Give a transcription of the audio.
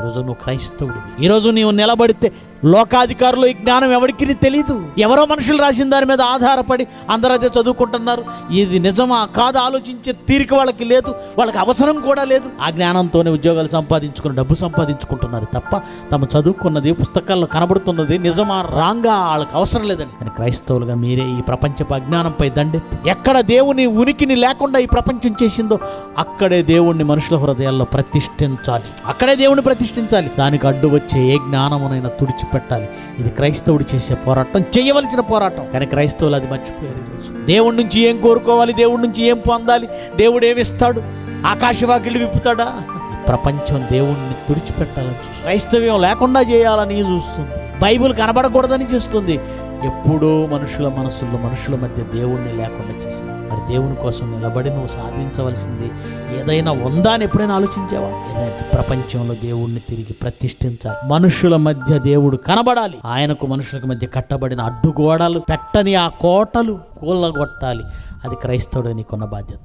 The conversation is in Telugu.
ఈరోజు నువ్వు క్రైస్తవుడివి. ఈరోజు నీవు నిలబడితే లోకాధికారులు ఈ జ్ఞానం ఎవరికి తెలియదు ఎవరో మనుషులు రాసిన దాని మీద ఆధారపడి అందరూ అదే చదువుకుంటున్నారు. ఇది నిజమా కాదు ఆలోచించే తీరిక వాళ్ళకి లేదు వాళ్ళకి అవసరం కూడా లేదు. ఆ జ్ఞానంతోనే ఉద్యోగాలు సంపాదించుకుని డబ్బు సంపాదించుకుంటున్నారు తప్ప తమ చదువుకున్నది పుస్తకాల్లో కనబడుతున్నది నిజమా రాంగా వాళ్ళకి అవసరం లేదండి. కానీ క్రైస్తవులుగా మీరే ఈ ప్రపంచపు అజ్ఞానంపై దండెత్తి ఎక్కడ దేవుని ఉనికిని లేకుండా ఈ ప్రపంచం చేసిందో అక్కడే దేవుణ్ణి మనుషుల హృదయాల్లో ప్రతిష్ఠించాలి. అక్కడే దేవుని ప్రతిష్ఠించాలి. దానికి అడ్డు వచ్చే ఏ జ్ఞానమునైనా విడిచిపెట్టాలి ఇది క్రైస్తవుడు చేసే పోరాటం చేయవలసిన పోరాటం. కానీ క్రైస్తవులు అది మర్చిపోయారు ఈరోజు దేవుడి నుంచి ఏం కోరుకోవాలి? దేవుడి నుంచి ఏం పొందాలి? దేవుడు ఏమిస్తాడు ఆకాశవాకిళ్ళు విప్పుతాడా? ప్రపంచం దేవుణ్ణి తుడిచిపెట్టాలని చూస్తుంది. క్రైస్తవ్యం లేకుండా చేయాలని చూస్తుంది. బైబిల్ కనబడకూడదని చూస్తుంది. ఎప్పుడో మనుషుల మనసుల్లో మనుషుల మధ్య దేవుణ్ణి లేకుండా చేసింది. మరి దేవుని కోసం నిలబడి నువ్వు సాధించవలసింది ఏదైనా ఉందా అని ఎప్పుడైనా ఆలోచించావా? ఏదైనా ప్రపంచంలో దేవుణ్ణి తిరిగి ప్రతిష్ఠించాలి. మనుషుల మధ్య దేవుడు కనబడాలి. ఆయనకు మనుషులకు మధ్య కట్టబడిన అడ్డుగోడలు పెట్టని ఆ కోటలు కూలగొట్టాలి. అది క్రైస్తవుడు నీకున్న బాధ్యత.